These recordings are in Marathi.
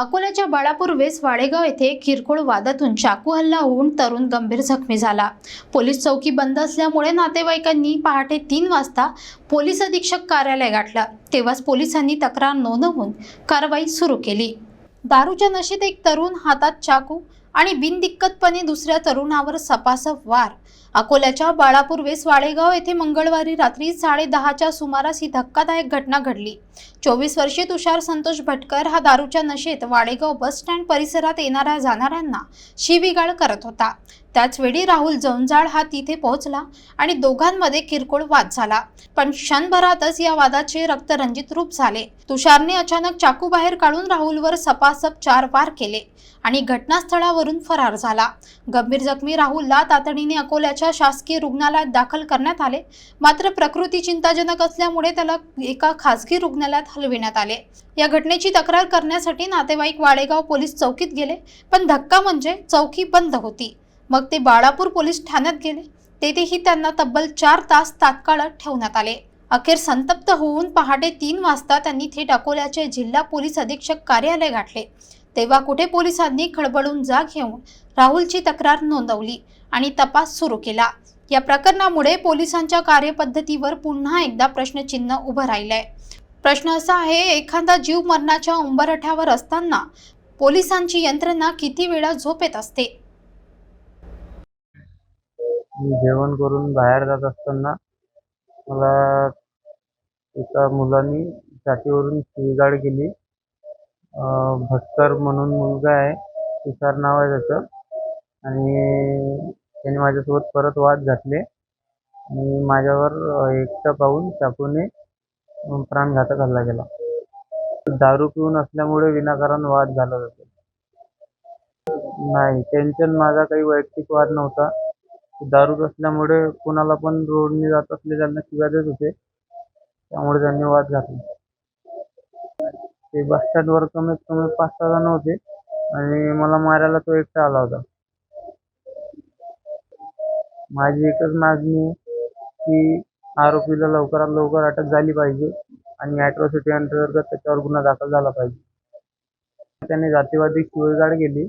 अकोल्याच्या बाळापूर वेस वाडेगाव येथे किरकोळ वादातून चाकू हल्ला होऊन तरुण गंभीर जखमी झाला. पोलीस चौकी बंद असल्यामुळे नातेवाईकांनी पहाटे तीन वाजता पोलीस अधीक्षक कार्यालय गाठलं. तेव्हाच पोलिसांनी तक्रार नोंदवून कारवाई सुरू केली. दारूच्या नशेत एक तरुण हातात चाकू आणि बिनदिक्कतपणे दुसऱ्या तरुणावर सपासप वार. अकोल्याच्या बाळापूर वेस वाडेगाव येथे मंगळवारी रात्री साडेदहाच्या सुमारास ही धक्कादायक घटना घडली. चोवीस वर्षीय तुषार संतोष भटकर हा दारूच्या नशेत वाडेगाव बस स्टँड परिसरात येणाऱ्या जाणाऱ्यांना शिवीगाळ करत होता. त्याचवेळी राहुल जंजाळ हा तिथे पोहोचला आणि दोघांमध्ये किरकोळ वाद झाला. पण क्षणभरातच या वादाचे रक्तरंजित रूप झाले. तुषारने अचानक चाकू बाहेर काढून राहुलवर सपासप चार वार केले आणि घटनास्थळावर घटनास्थळावरून फरार झाला. गंभीर जखमी राहुलला तातडीने अकोल्याच्या शासकीय रुग्णालयात दाखल करण्यात आले. मात्र प्रकृती चिंताजनक असल्यामुळे त्याला एका खासगी रुग्णालयात हलविण्यात आले. या घटनेची तक्रार करण्यासाठी नातेवाईक वाडेगाव पोलीस चौकीत गेले पण धक्का म्हणजे चौकी बंद होती. मग ते बाळापूर पोलीस ठाण्यात गेले. तेथेही त्यांना तब्बल चार तास तात्काळ ठेवण्यात आले. अखेर संतप्त होऊन पहाटे तीन वाजता त्यांनी थेट अकोल्याचे जिल्हा पोलीस अधीक्षक कार्यालय गाठले. तेव्हा कुठे पोलिसांनी खळबळून जाग घेऊन राहुलची तक्रार नोंदवली आणि तपास सुरू केला. या प्रकरणामुळे पोलिसांच्या कार्यपद्धतीवर पुन्हा एकदा प्रश्नचिन्ह उभं राहिलंय. प्रश्न असा आहे एखादा जीव मरणाच्या उंबरठ्यावर असताना पोलिसांची यंत्रणा किती वेळा झोपेत असते? जेवण करून बाहेर जात असताना मला एका मुलांनी छातीवरून शिवीगाळ केली. अं, भटकर म्हणून मुलगा आहे. तुषार नाव आहे त्याचं. आणि त्याने माझ्यासोबत परत वाद घातले. आणि माझ्यावर एकटं पाहून चाकूने प्राणघातक हल्ला केला. दारू पिऊन असल्यामुळे विनाकारण वाद झाला जातो नाही टेन्शन माझा काही वैयक्तिक वाद नव्हता. दारू असल्यामुळे कुणाला पण रोडने जात असले त्यांना शिव्या देत होते. त्यामुळे त्यांनी वाद घातला. ते बस स्टँडवर कमीत कमी पाच सहा जण होते. आणि मला मारायला तो एकटा आला होता. माझी एकच मागणी आहे की आरोपीला लवकरात लवकर अटक झाली पाहिजे आणि अॅट्रॉसिटी अंतर्गत त्याच्यावर गुन्हा दाखल झाला पाहिजे. त्याने जातीवादी शिवगाड केली.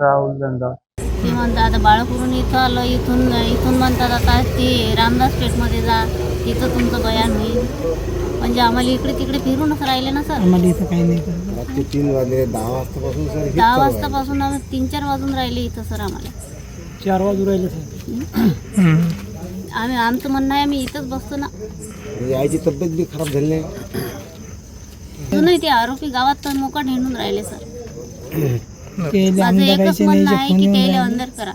राहुल जंजाळ ते म्हणतात आता बाळापूरून इथं आलं इथून इथून म्हणतात आता ती रामदास पेठमध्ये जा. तिथं तुमचं बयान होईल. म्हणजे आम्हाला इकडे तिकडे फिरूनच राहिले ना सर? आम्हाला इथं काही नाही. रात्री तीन वाजले दहा वाजतापासून सर हेच दहा चालू आहे. वाजतापासून आम्ही तीन चार वाजून राहिले इथं सर आम्हाला. चार वाजू राहिले आम्ही आमचं म्हणणं आहे आम्ही इथंच बसतो ना. म्हणजे आईची तब्येत बी खराब झाली नाही. ते आरोपी गावात तर मोकाट हिंडून राहिले सर. ते माझं अंदर एकच यायचे म्हणणं नाही आहे की येऊन त्याला. अंदर करा.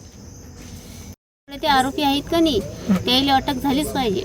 ते आरोपी आहेत का नाही त्याला अटक झालीच पाहिजे.